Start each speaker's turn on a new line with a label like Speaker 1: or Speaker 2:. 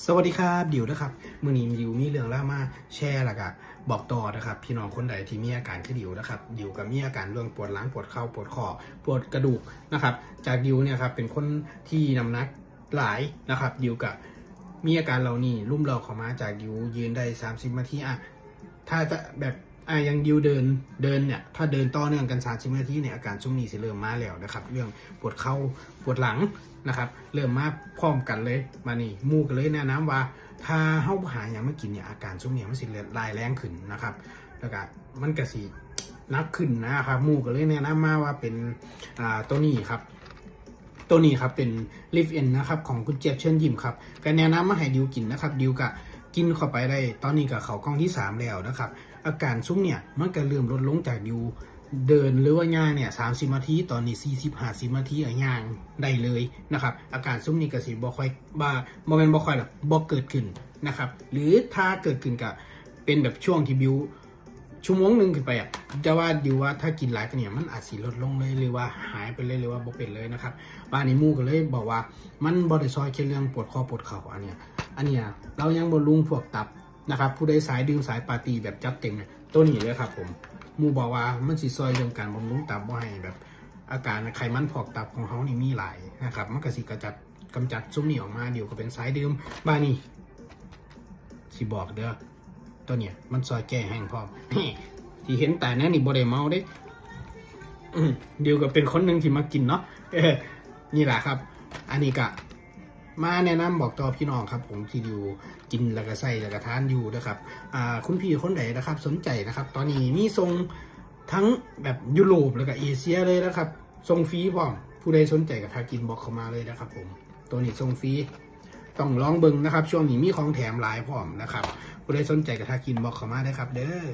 Speaker 1: สวัสดีครับดิวนะครับมือนี้ดิวมีเรื่องเล่ามาแชร์ละกะบอกต่อนะครับ พี่น้องคนใดที่มีอาการคือดิวนะครับดิวกับมีอาการเรื่องปวดหลังปวดเข่าปวดคอปวดกระดูกนะครับจากดิวเนี่ยครับเป็นคนที่น้ำหนักหลายนะครับดิวกับมีอาการเหล่านี้รุ่มเราเข้ามาจากดิวยืนได้ 30นาทีอะถ้าจะแบบ อะยังดิวเดินเดินเนี่ยถ้าเดินต่อเนื่องกัน30นาทีเนี่ยอาการช่วงนี้สิเริ่มมาแล้วนะครับ เรื่องปวดเข่าปวดหลังนะครับ เริ่มมาพร้อมกันเลยมานี่มูกันเลยแนะนำว่า ถ้าเฮาหาอย่างมากินเนี่ยอาการช่วงนี้มันสิรายแรงขึ้นนะครับ แล้วก็มันก็สิหนักขึ้นนะครับมูกันเลยแนะนำมาว่าเป็นอ่าตัวนี้ครับตัวนี้ครับเป็นลิฟเอ็นนะครับของคุณเจี๊ยบเชิญยิ้มครับก็แนะนำมาให้ดิวกินนะครับดิวก็กินเข้าไปได้ ตอนนี้กับเขากล้องที่ 3 แล้วนะครับ อาการซุ้มเนี่ยมันก็เริ่มลดลงจากดิวเดินหรือว่าย่างเนี่ยสามสิบนาทีตอนนี้สี่สิบห้าสิบนาทีอะย่างได้เลยนะครับอาการซุ้มนี่ก็สิบ่ค่อยบ้าบ่แม่นบ่ค่อยหรอกบ่เกิดขึ้นนะครับหรือถ้าเกิดขึ้นก็เป็นแบบช่วงที่บิวชั่วโมงหนึ่งขึ้นไปอะจะว่าดิวว่าถ้ากินหลายกันเนี่ยมันอาจสิลดลงเลยหรือว่าหายไปเลยหรือว่าบ่เป็นเลยนะครับบ้านนี้มู่ก็เลยบอกว่ามันบ่ได้ซอยแค่เรื่องปวดคอปวดเข่าอันเนี้ยอันเนี้ยเรายังบ่ลุงพวกตับ นะครับผู้ใดสายดื่มสายปาร์ตี้แบบจัดเต็มเนี่ยตัวนี้เลยครับผมมูบอกว่ามันสิซอยเรื่องการบำรุงตับบ่ให้แบบอาการไขมันพอกตับของเขานี่มีหลายนะครับมันก็สิกระจัดกำจัดซุ้มนี่ออกมาเดี๋ยวก็เป็นสายดื่มบ้านนี้สิบอกเด้อตัวเนี่ยมันซอยแก้แห้งพร้อมที่เห็นแต่นั่นนี่บริเมาเด้เดียวกับเป็นคนหนึ่งที่มากินเนาะนี่แหละครับ อันนี้ก็ มาแนะนำบอกต่อพี่น้องครับผมที่อยู่กินแล้วก็ใส่แล้วก็ทานอยู่นะครับอ่าคุณพี่คนไหนนะครับ สนใจนะครับ ตอนนี้มีทรงทั้งแบบยุโรปแล้วก็เอเชียเลยนะครับทรงฟรีพร้อมผู้ใดสนใจกับทากินบอกเข้ามาเลยนะครับ ผม ตัวนี้ทรงฟรีต้องลองเบิ่งนะครับ ช่วงนี้มีของแถมหลายพร้อมนะครับผู้ใดสนใจกับทากินบอกเข้ามาได้ครับ เด้อ